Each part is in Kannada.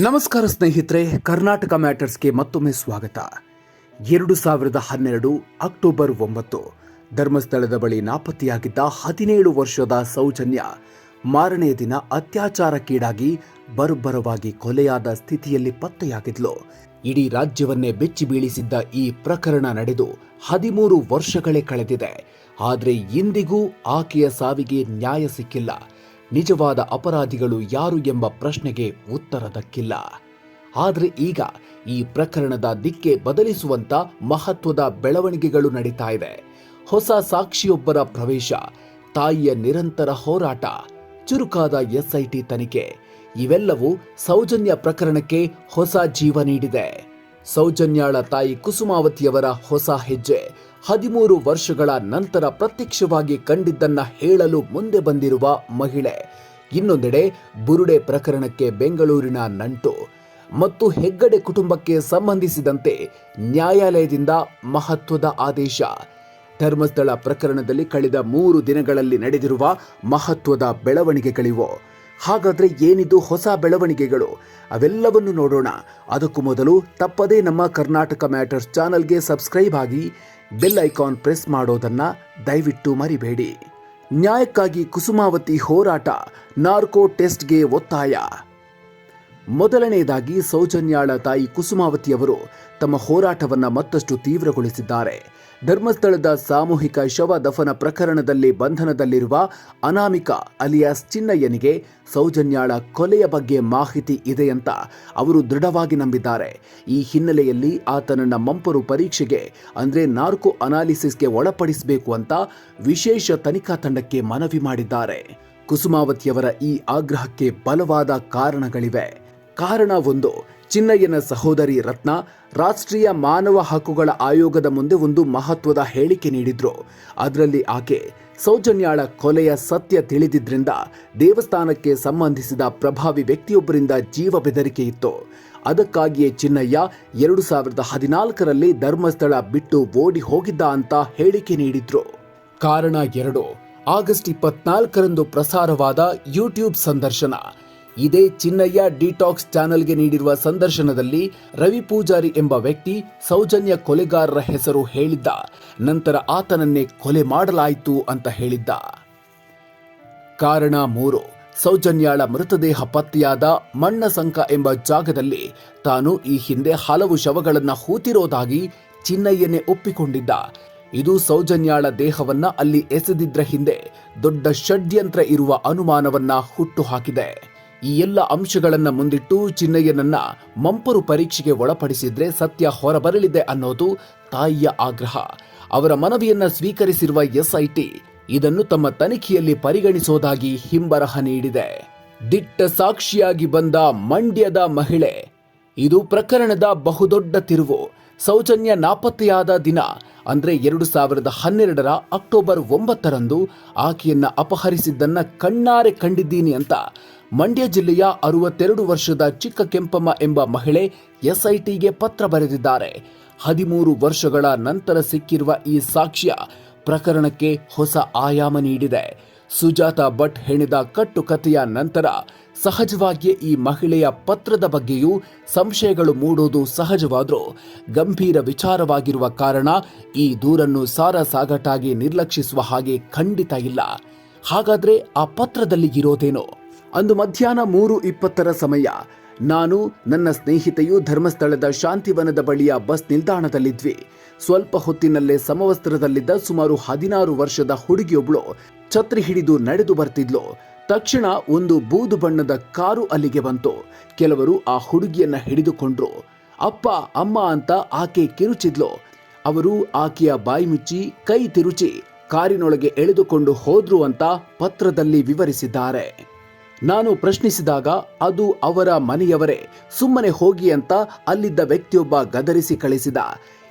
ನಮಸ್ಕಾರ ಸ್ನೇಹಿತರೆ, ಕರ್ನಾಟಕ ಮ್ಯಾಟರ್ಸ್ಗೆ ಮತ್ತೊಮ್ಮೆ ಸ್ವಾಗತ. ಎರಡು ಸಾವಿರದ ಹನ್ನೆರಡು ಅಕ್ಟೋಬರ್ ಒಂಬತ್ತು, ಧರ್ಮಸ್ಥಳದ ಬಳಿ ನಾಪತ್ತೆಯಾಗಿದ್ದ ಹದಿನೇಳು ವರ್ಷದ ಸೌಜನ್ಯ ಮಾರನೆಯ ದಿನ ಅತ್ಯಾಚಾರಕ್ಕೀಡಾಗಿ ಬರ್ಬರವಾಗಿ ಕೊಲೆಯಾದ ಸ್ಥಿತಿಯಲ್ಲಿ ಪತ್ತೆಯಾಗಿದ್ಲು. ಇಡೀ ರಾಜ್ಯವನ್ನೇ ಬೆಚ್ಚಿ ಬೀಳಿಸಿದ್ದ ಈ ಪ್ರಕರಣ ನಡೆದು ಹದಿಮೂರು ವರ್ಷಗಳೇ ಕಳೆದಿದೆ. ಆದರೆ ಇಂದಿಗೂ ಆಕೆಯ ಸಾವಿಗೆ ನ್ಯಾಯ ಸಿಕ್ಕಿಲ್ಲ. ನಿಜವಾದ ಅಪರಾಧಿಗಳು ಯಾರು ಎಂಬ ಪ್ರಶ್ನೆಗೆ ಉತ್ತರ ದಕ್ಕಿಲ್ಲ. ಆದರೆ ಈಗ ಈ ಪ್ರಕರಣದ ದಿಕ್ಕೆ ಬದಲಿಸುವಂತ ಮಹತ್ವದ ಬೆಳವಣಿಗೆಗಳು ನಡೀತಾ ಇದೆ. ಹೊಸ ಸಾಕ್ಷಿಯೊಬ್ಬರ ಪ್ರವೇಶ, ತಾಯಿಯ ನಿರಂತರ ಹೋರಾಟ, ಚುರುಕಾದ ಎಸ್ಐಟಿ ತನಿಖೆ, ಇವೆಲ್ಲವೂ ಸೌಜನ್ಯ ಪ್ರಕರಣಕ್ಕೆ ಹೊಸ ಜೀವ ನೀಡಿದೆ. ಸೌಜನ್ಯಾಳ ತಾಯಿ ಕುಸುಮಾವತಿಯವರ ಹೊಸ ಹೆಜ್ಜೆ ಹದಿಮೂರು ವರ್ಷಗಳ ನಂತರ ಪ್ರತ್ಯಕ್ಷವಾಗಿ ಕಂಡಿದ್ದನ್ನ ಹೇಳಲು ಮುಂದೆ ಬಂದಿರುವ ಮಹಿಳೆ. ಇನ್ನೊಂದೆಡೆ ಬುರುಡೆ ಪ್ರಕರಣಕ್ಕೆ ಬೆಂಗಳೂರಿನ ನಂಟು. ಮತ್ತು ಹೆಗ್ಗಡೆ ಕುಟುಂಬಕ್ಕೆ ಸಂಬಂಧಿಸಿದಂತೆ ನ್ಯಾಯಾಲಯದಿಂದ ಮಹತ್ವದ ಆದೇಶ. ಧರ್ಮಸ್ಥಳ ಪ್ರಕರಣದಲ್ಲಿ ಕಳೆದ ಮೂರು ದಿನಗಳಲ್ಲಿ ನಡೆದಿರುವ ಮಹತ್ವದ ಬೆಳವಣಿಗೆಗಳಿವು ಹಾಗಾದ್ರೆ ಏನಿದು ಹೊಸ ಬೆಳವಣಿಗೆಗಳು? ಅವೆಲ್ಲವನ್ನು ನೋಡೋಣ. ಅದಕ್ಕೂ ಮೊದಲು ತಪ್ಪದೇ ನಮ್ಮ ಕರ್ನಾಟಕ ಮ್ಯಾಟರ್ಸ್ ಚಾನಲ್ಗೆ ಸಬ್ಸ್ಕ್ರೈಬ್ ಆಗಿ ಬೆಲ್ ಐಕಾನ್ ಪ್ರೆಸ್ ಮಾಡೋದನ್ನ ದಯವಿಟ್ಟು ಮರಿಬೇಡಿ. ನ್ಯಾಯಕ್ಕಾಗಿ ಕುಸುಮಾವತಿ ಹೋರಾಟ ನಾರ್ಕೋ ಟೆಸ್ಟ್ಗೆ ಒತ್ತಾಯ. ಮೊದಲನೆಯದಾಗಿ ಸೌಜನ್ಯಾಳ ತಾಯಿ ಕುಸುಮಾವತಿಯವರು ತಮ್ಮ ಹೋರಾಟವನ್ನು ಮತ್ತಷ್ಟು ತೀವ್ರಗೊಳಿಸಿದ್ದಾರೆ. ಧರ್ಮಸ್ಥಳದ ಸಾಮೂಹಿಕ ಶವ ದಫನ ಪ್ರಕರಣದಲ್ಲಿ ಬಂಧನದಲ್ಲಿರುವ ಅನಾಮಿಕ ಅಲಿಯಾಸ್ ಚಿನ್ನಯ್ಯನಿಗೆ ಸೌಜನ್ಯಾಳ ಕೊಲೆಯ ಬಗ್ಗೆ ಮಾಹಿತಿ ಇದೆ ಅಂತ ಅವರು ದೃಢವಾಗಿ ನಂಬಿದ್ದಾರೆ. ಈ ಹಿನ್ನೆಲೆಯಲ್ಲಿ ಆತನನ್ನ ಮಂಪರು ಪರೀಕ್ಷೆಗೆ, ಅಂದರೆ ನಾರ್ಕೋ ಅನಾಲಿಸಿಸ್ಗೆ ಒಳಪಡಿಸಬೇಕು ಅಂತ ವಿಶೇಷ ತನಿಖಾ ತಂಡಕ್ಕೆ ಮನವಿ ಮಾಡಿದ್ದಾರೆ. ಕುಸುಮಾವತಿಯವರ ಈ ಆಗ್ರಹಕ್ಕೆ ಬಲವಾದ ಕಾರಣಗಳಿವೆ. ಕಾರಣ ಒಂದು ಚಿನ್ನಯ್ಯನ ಸಹೋದರಿ ರತ್ನ ರಾಷ್ಟ್ರೀಯ ಮಾನವ ಹಕ್ಕುಗಳ ಆಯೋಗದ ಮುಂದೆ ಒಂದು ಮಹತ್ವದ ಹೇಳಿಕೆ ನೀಡಿದ್ರು. ಅದರಲ್ಲಿ ಆಕೆ ಸೌಜನ್ಯಾಳ ಕೊಲೆಯ ಸತ್ಯ ತಿಳಿದಿದ್ರಿಂದ ದೇವಸ್ಥಾನಕ್ಕೆ ಸಂಬಂಧಿಸಿದ ಪ್ರಭಾವಿ ವ್ಯಕ್ತಿಯೊಬ್ಬರಿಂದ ಜೀವ ಬೆದರಿಕೆ ಇತ್ತು. ಅದಕ್ಕಾಗಿಯೇ ಚಿನ್ನಯ್ಯ ಎರಡು ಸಾವಿರದ ಹದಿನಾಲ್ಕರಲ್ಲಿ ಧರ್ಮಸ್ಥಳ ಬಿಟ್ಟು ಓಡಿ ಹೋಗಿದ್ದ ಅಂತ ಹೇಳಿಕೆ ನೀಡಿದ್ರು. ಕಾರಣ ಎರಡು, ಆಗಸ್ಟ್ ಇಪ್ಪತ್ನಾಲ್ಕರಂದು ಪ್ರಸಾರವಾದ ಯೂಟ್ಯೂಬ್ ಸಂದರ್ಶನ. ಇದೇ ಚಿನ್ನಯ್ಯ ಡಿಟಾಕ್ಸ್ ಚಾನೆಲ್ಗೆ ನೀಡಿರುವ ಸಂದರ್ಶನದಲ್ಲಿ ರವಿ ಪೂಜಾರಿ ಎಂಬ ವ್ಯಕ್ತಿ ಸೌಜನ್ಯ ಕೊಲೆಗಾರರ ಹೆಸರು ಹೇಳಿದ್ದ. ನಂತರ ಆತನನ್ನೇ ಕೊಲೆ ಮಾಡಲಾಯಿತು ಅಂತ ಹೇಳಿದ್ದ. ಕಾರಣ ಮೂರು. ಸೌಜನ್ಯಾಳ ಮೃತದೇಹ ಪತ್ತೆಯಾದ ಮಣ್ಣಸಂಕ ಎಂಬ ಜಾಗದಲ್ಲಿ ತಾನು ಈ ಹಿಂದೆ ಹಲವು ಶವಗಳನ್ನು ಹೂತಿರೋದಾಗಿ ಚಿನ್ನಯ್ಯನೇ ಒಪ್ಪಿಕೊಂಡಿದ್ದ. ಇದು ಸೌಜನ್ಯಾಳ ದೇಹವನ್ನ ಅಲ್ಲಿ ಎಸೆದಿದ್ರ ಹಿಂದೆ ದೊಡ್ಡ ಷಡ್ಯಂತ್ರ ಇರುವ ಅನುಮಾನವನ್ನ ಹುಟ್ಟು ಹಾಕಿದೆ. ಈ ಎಲ್ಲ ಅಂಶಗಳನ್ನ ಮುಂದಿಟ್ಟು ಚಿನ್ನಯ್ಯನನ್ನ ಮಂಪರು ಪರೀಕ್ಷೆಗೆ ಒಳಪಡಿಸಿದ್ರೆ ಸತ್ಯ ಹೊರಬರಲಿದೆ ಅನ್ನೋದು ತಾಯಿಯ ಆಗ್ರಹ. ಅವರ ಮನವಿಯನ್ನ ಸ್ವೀಕರಿಸಿರುವ ಎಸ್ಐಟಿ ಇದನ್ನು ತಮ್ಮ ತನಿಖೆಯಲ್ಲಿ ಪರಿಗಣಿಸೋದಾಗಿ ಹಿಂಬರಹ ನೀಡಿದೆ. ದಿಟ್ಟ ಸಾಕ್ಷಿಯಾಗಿ ಬಂದ ಮಂಡ್ಯದ ಮಹಿಳೆ ಇದು ಪ್ರಕರಣದ ಬಹುದೊಡ್ಡ ತಿರುವು. ಸೌಜನ್ಯ ನಾಪತ್ತೆಯಾದ ದಿನ. ಅಂದ್ರೆ ಎರಡು ಸಾವಿರದ ಹನ್ನೆರಡರ ಅಕ್ಟೋಬರ್ ಒಂಬತ್ತರಂದು ಆಕೆಯನ್ನ ಅಪಹರಿಸಿದ್ದನ್ನ ಕಣ್ಣಾರೆ ಕಂಡಿದ್ದೀನಿ ಅಂತ ಮಂಡ್ಯ ಜಿಲ್ಲೆಯ ಅರವತ್ತೆರಡು ವರ್ಷದ ಚಿಕ್ಕ ಕೆಂಪಮ್ಮ ಎಂಬ ಮಹಿಳೆ ಎಸ್ಐಟಿಗೆ ಪತ್ರ ಬರೆದಿದ್ದಾರೆ. ಹದಿಮೂರು ವರ್ಷಗಳ ನಂತರ ಸಿಕ್ಕಿರುವ ಈ ಸಾಕ್ಷ್ಯ ಪ್ರಕರಣಕ್ಕೆ ಹೊಸ ಆಯಾಮ ನೀಡಿದೆ. ಸುಜಾತ ಭಟ್ ಹೆಣೆದ ಕಟ್ಟುಕತೆಯ ನಂತರ ಸಹಜವಾಗಿಯೇ ಈ ಮಹಿಳೆಯ ಪತ್ರದ ಬಗ್ಗೆಯೂ ಸಂಶಯಗಳು ಮೂಡೋದು ಸಹಜವಾದರೂ ಗಂಭೀರ ವಿಚಾರವಾಗಿರುವ ಕಾರಣ ಈ ದೂರನ್ನು ಸಾರಾಸಾಗಟಾಗಿ ನಿರ್ಲಕ್ಷಿಸುವ ಹಾಗೆ ಖಂಡಿತ ಇಲ್ಲ. ಹಾಗಾದ್ರೆ ಆ ಪತ್ರದಲ್ಲಿ ಇರೋದೇನೋ? ಅಂದು ಮಧ್ಯಾಹ್ನ ಮೂರು ಇಪ್ಪತ್ತರ ಸಮಯ. ನಾನು, ನನ್ನ ಸ್ನೇಹಿತೆಯು ಧರ್ಮಸ್ಥಳದ ಶಾಂತಿವನದ ಬಳಿಯ ಬಸ್ ನಿಲ್ದಾಣದಲ್ಲಿದ್ವಿ. ಸ್ವಲ್ಪ ಹೊತ್ತಿನಲ್ಲೇ ಸಮವಸ್ತ್ರದಲ್ಲಿದ್ದ ಸುಮಾರು ಹದಿನಾರು ವರ್ಷದ ಹುಡುಗಿಯೊಬ್ಳು ಛತ್ರಿ ಹಿಡಿದು ನಡೆದು ಬರ್ತಿದ್ಲು. ತಕ್ಷಣ ಒಂದು ಬೂದು ಬಣ್ಣದ ಕಾರು ಅಲ್ಲಿಗೆ ಬಂತು. ಕೆಲವರು ಆ ಹುಡುಗಿಯನ್ನ ಹಿಡಿದುಕೊಂಡ್ರು. ಅಪ್ಪ, ಅಮ್ಮ ಅಂತ ಆಕೆ ಕಿರುಚಿದ್ಲು. ಅವರು ಆಕೆಯ ಬಾಯಿ ಮುಚ್ಚಿ ಕೈ ತಿರುಚಿ ಕಾರಿನೊಳಗೆ ಎಳೆದುಕೊಂಡು ಹೋದ್ರು ಅಂತ ಪತ್ರದಲ್ಲಿ ವಿವರಿಸಿದ್ದಾರೆ. ನಾನು ಪ್ರಶ್ನಿಸಿದಾಗ, ಅದು ಅವರ ಮನೆಯವರೇ, ಸುಮ್ಮನೆ ಹೋಗಿ ಅಂತ ಅಲ್ಲಿದ್ದ ವ್ಯಕ್ತಿಯೊಬ್ಬ ಗದರಿಸಿ ಕಳಿಸಿದ.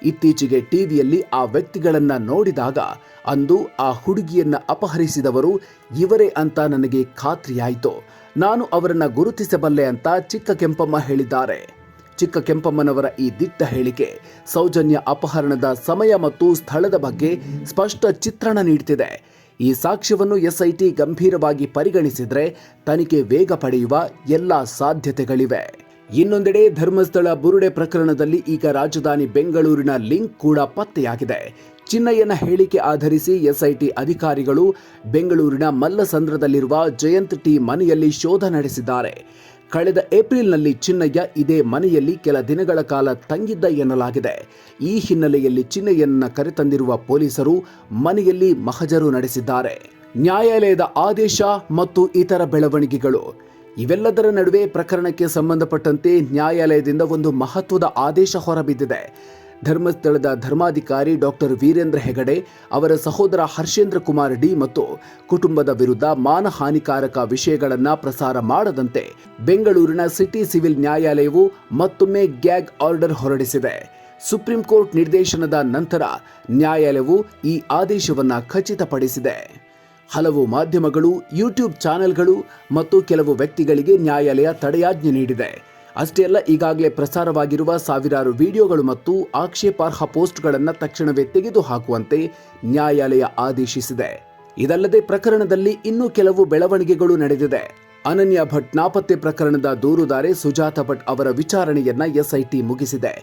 ಇತ್ತೀಚೆಗೆ ಟಿವಿಯಲ್ಲಿ ಆ ವ್ಯಕ್ತಿಗಳನ್ನ ನೋಡಿದಾಗ ಅಂದು ಆ ಹುಡುಗಿಯನ್ನ ಅಪಹರಿಸಿದವರು ಇವರೇ ಅಂತ ನನಗೆ ಖಾತ್ರಿಯಾಯಿತು. ನಾನು ಅವರನ್ನ ಗುರುತಿಸಬಲ್ಲೆ ಅಂತ ಚಿಕ್ಕ ಕೆಂಪಮ್ಮ ಹೇಳಿದ್ದಾರೆ. ಚಿಕ್ಕ ಕೆಂಪಮ್ಮನವರ ಈ ದಿಟ್ಟ ಹೇಳಿಕೆ ಸೌಜನ್ಯ ಅಪಹರಣದ ಸಮಯ ಮತ್ತು ಸ್ಥಳದ ಬಗ್ಗೆ ಸ್ಪಷ್ಟ ಚಿತ್ರಣ ನೀಡುತ್ತಿದೆ ಈ ಸಾಕ್ಷ್ಯವನ್ನು ಎಸ್ಐಟಿ ಗಂಭೀರವಾಗಿ ಪರಿಗಣಿಸಿದರೆ ತನಿಖೆ ವೇಗ ಪಡೆಯುವ ಎಲ್ಲ ಸಾಧ್ಯತೆಗಳಿವೆ. ಇನ್ನೊಂದೆಡೆ ಧರ್ಮಸ್ಥಳ ಬುರುಡೆ ಪ್ರಕರಣದಲ್ಲಿ ಈಗ ರಾಜಧಾನಿ ಬೆಂಗಳೂರಿನ ಲಿಂಕ್ ಕೂಡ ಪತ್ತೆಯಾಗಿದೆ. ಚಿನ್ನಯ್ಯನ ಹೇಳಿಕೆ ಆಧರಿಸಿ ಎಸ್ಐಟಿ ಅಧಿಕಾರಿಗಳು ಬೆಂಗಳೂರಿನ ಮಲ್ಲಸಂದ್ರದಲ್ಲಿರುವ ಜಯಂತ್ ಟಿ ಮನೆಯಲ್ಲಿ ಶೋಧ ನಡೆಸಿದ್ದಾರೆ. ಕಳೆದ ಏಪ್ರಿಲ್ನಲ್ಲಿ ಚಿನ್ನಯ್ಯ ಇದೇ ಮನೆಯಲ್ಲಿ ಕೆಲ ದಿನಗಳ ಕಾಲ ತಂಗಿದ್ದ ಎನ್ನಲಾಗಿದೆ. ಈ ಹಿನ್ನೆಲೆಯಲ್ಲಿ ಚಿನ್ನಯ್ಯನನ್ನು ಕರೆತಂದಿರುವ ಪೊಲೀಸರು ಮನೆಯಲ್ಲಿ ಮಹಜರು ನಡೆಸಿದ್ದಾರೆ. ನ್ಯಾಯಾಲಯದ ಆದೇಶ ಮತ್ತು ಇತರ ಬೆಳವಣಿಗೆಗಳು. ಇವೆಲ್ಲದರ ನಡುವೆ ಪ್ರಕರಣಕ್ಕೆ ಸಂಬಂಧಪಟ್ಟಂತೆ ನ್ಯಾಯಾಲಯದಿಂದ ಒಂದು ಮಹತ್ವದ ಆದೇಶ ಹೊರಬಿದ್ದಿದೆ. ಧರ್ಮಸ್ಥಳದ ಧರ್ಮಾಧಿಕಾರಿ ಡಾಕ್ಟರ್ ವೀರೇಂದ್ರ ಹೆಗಡೆ, ಅವರ ಸಹೋದರ ಹರ್ಷೇಂದ್ರ ಕುಮಾರ್ ಡಿ ಮತ್ತು ಕುಟುಂಬದ ವಿರುದ್ಧ ಮಾನಹಾನಿಕಾರಕ ವಿಷಯಗಳನ್ನು ಪ್ರಸಾರ ಮಾಡದಂತೆ ಬೆಂಗಳೂರಿನ ಸಿಟಿ ಸಿವಿಲ್ ನ್ಯಾಯಾಲಯವು ಮತ್ತೊಮ್ಮೆ ಗ್ಯಾಗ್ ಆರ್ಡರ್ ಹೊರಡಿಸಿದೆ. ಸುಪ್ರೀಂ ಕೋರ್ಟ್ ನಿರ್ದೇಶನದ ನಂತರ ನ್ಯಾಯಾಲಯವು ಈ ಆದೇಶವನ್ನು ಖಚಿತಪಡಿಸಿದೆ. ಹಲವು ಮಾಧ್ಯಮಗಳು ಯೂಟ್ಯೂಬ್ ಚಾನೆಲ್ಗಳು ಮತ್ತು ಕೆಲವು ವ್ಯಕ್ತಿಗಳಿಗೆ ನ್ಯಾಯಾಲಯ ತಡೆಯಾಜ್ಞೆ ನೀಡಿದೆ. ಅಷ್ಟೇ ಅಲ್ಲ, ಈಗಾಗಲೇ ಪ್ರಸಾರವಾಗಿರುವ ಸಾವಿರಾರು ವಿಡಿಯೋಗಳು ಮತ್ತು ಆಕ್ಷೇಪಾರ್ಹ ಪೋಸ್ಟ್ಗಳನ್ನು ತಕ್ಷಣವೇ ತೆಗೆದುಹಾಕುವಂತೆ ನ್ಯಾಯಾಲಯ ಆದೇಶಿಸಿದೆ. ಇದಲ್ಲದೆ ಪ್ರಕರಣದಲ್ಲಿ ಇನ್ನೂ ಕೆಲವು ಬೆಳವಣಿಗೆಗಳು ನಡೆದಿದೆ. ಅನನ್ಯ ಭಟ್ ನಾಪತ್ತೆ ಪ್ರಕರಣದ ದೂರುದಾರೆ ಸುಜಾತ ಭಟ್ ಅವರ ವಿಚಾರಣೆಯನ್ನ ಎಸ್ಐಟಿ ಮುಗಿಸಿದೆ.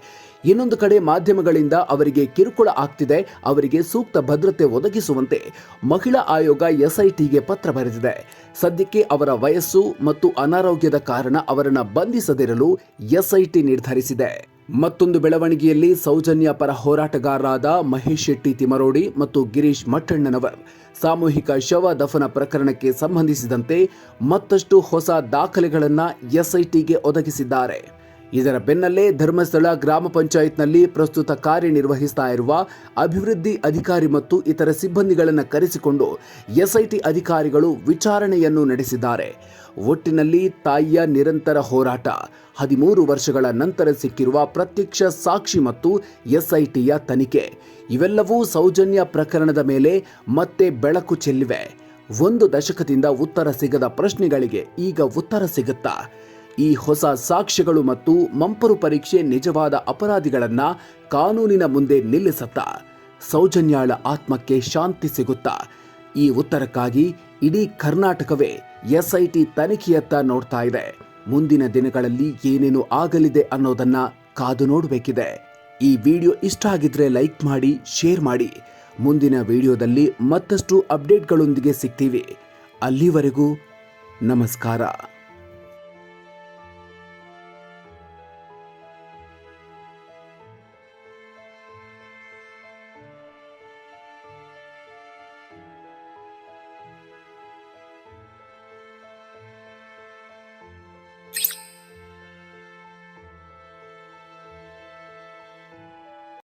ಇನ್ನೊಂದು ಕಡೆ ಮಾಧ್ಯಮಗಳಿಂದ ಅವರಿಗೆ ಕಿರುಕುಳ ಆಗ್ತಿದೆ, ಅವರಿಗೆ ಸೂಕ್ತ ಭದ್ರತೆ ಒದಗಿಸುವಂತೆ ಮಹಿಳಾ ಆಯೋಗ ಎಸ್ಐಟಿಗೆ ಪತ್ರ ಬರೆದಿದೆ. ಸದ್ಯಕ್ಕೆ ಅವರ ವಯಸ್ಸು ಮತ್ತು ಅನಾರೋಗ್ಯದ ಕಾರಣ ಅವರನ್ನು ಬಂಧಿಸದಿರಲು ಎಸ್ಐಟಿ ನಿರ್ಧರಿಸಿದೆ. ಮತ್ತೊಂದು ಬೆಳವಣಿಗೆಯಲ್ಲಿ ಸೌಜನ್ಯ ಪರ ಹೋರಾಟಗಾರರಾದ ಮಹೇಶ್ ಶೆಟ್ಟಿ ತಿಮರೋಡಿ ಮತ್ತು ಗಿರೀಶ್ ಮಠಣ್ಣನವರ್ ಸಾಮೂಹಿಕ ಶವ ದಫನ ಪ್ರಕರಣಕ್ಕೆ ಸಂಬಂಧಿಸಿದಂತೆ ಮತ್ತಷ್ಟು ಹೊಸ ದಾಖಲೆಗಳನ್ನು ಎಸ್ಐಟಿಗೆ ಒದಗಿಸಿದ್ದಾರೆ. ಇದರ ಬೆನ್ನಲ್ಲೇ ಧರ್ಮಸ್ಥಳ ಗ್ರಾಮ ಪಂಚಾಯತ್ನಲ್ಲಿ ಪ್ರಸ್ತುತ ಕಾರ್ಯನಿರ್ವಹಿಸ್ತಾ ಇರುವ ಅಭಿವೃದ್ಧಿ ಅಧಿಕಾರಿ ಮತ್ತು ಇತರ ಸಿಬ್ಬಂದಿಗಳನ್ನು ಕರೆಸಿಕೊಂಡು ಎಸ್ಐಟಿ ಅಧಿಕಾರಿಗಳು ವಿಚಾರಣೆಯನ್ನು ನಡೆಸಿದ್ದಾರೆ. ಒಟ್ಟಿನಲ್ಲಿ ತಾಯಿಯ ನಿರಂತರ ಹೋರಾಟ, ಹದಿಮೂರು ವರ್ಷಗಳ ನಂತರ ಸಿಕ್ಕಿರುವ ಪ್ರತ್ಯಕ್ಷ ಸಾಕ್ಷಿ ಮತ್ತು ಎಸ್ಐಟಿಯ ತನಿಖೆ, ಇವೆಲ್ಲವೂ ಸೌಜನ್ಯ ಪ್ರಕರಣದ ಮೇಲೆ ಮತ್ತೆ ಬೆಳಕು ಚೆಲ್ಲಿವೆ. ಒಂದು ದಶಕದಿಂದ ಉತ್ತರ ಸಿಗದ ಪ್ರಶ್ನೆಗಳಿಗೆ ಈಗ ಉತ್ತರ ಸಿಗುತ್ತಾ? ಈ ಹೊಸ ಸಾಕ್ಷ್ಯಗಳು ಮತ್ತು ಮಂಪರು ಪರೀಕ್ಷೆ ನಿಜವಾದ ಅಪರಾಧಿಗಳನ್ನ ಕಾನೂನಿನ ಮುಂದೆ ನಿಲ್ಲಿಸತ್ತಾ ಸೌಜನ್ಯಾಳ ಆತ್ಮಕ್ಕೆ ಶಾಂತಿ ಸಿಗುತ್ತಾ? ಈ ಉತ್ತರಕ್ಕಾಗಿ ಇಡೀ ಕರ್ನಾಟಕವೇ ಎಸ್ಐಟಿ ತನಿಖೆಯತ್ತ ನೋಡ್ತಾ ಇದೆ. ಮುಂದಿನ ದಿನಗಳಲ್ಲಿ ಏನೇನು ಆಗಲಿದೆ ಅನ್ನೋದನ್ನ ಕಾದು ನೋಡಬೇಕಿದೆ. ಈ ವಿಡಿಯೋ ಇಷ್ಟ ಆಗಿದ್ರೆ ಲೈಕ್ ಮಾಡಿ, ಶೇರ್ ಮಾಡಿ. ಮುಂದಿನ ವಿಡಿಯೋದಲ್ಲಿ ಮತ್ತಷ್ಟು ಅಪ್ಡೇಟ್ಗಳೊಂದಿಗೆ ಸಿಗ್ತೀವಿ. ಅಲ್ಲಿವರೆಗೂ ನಮಸ್ಕಾರ.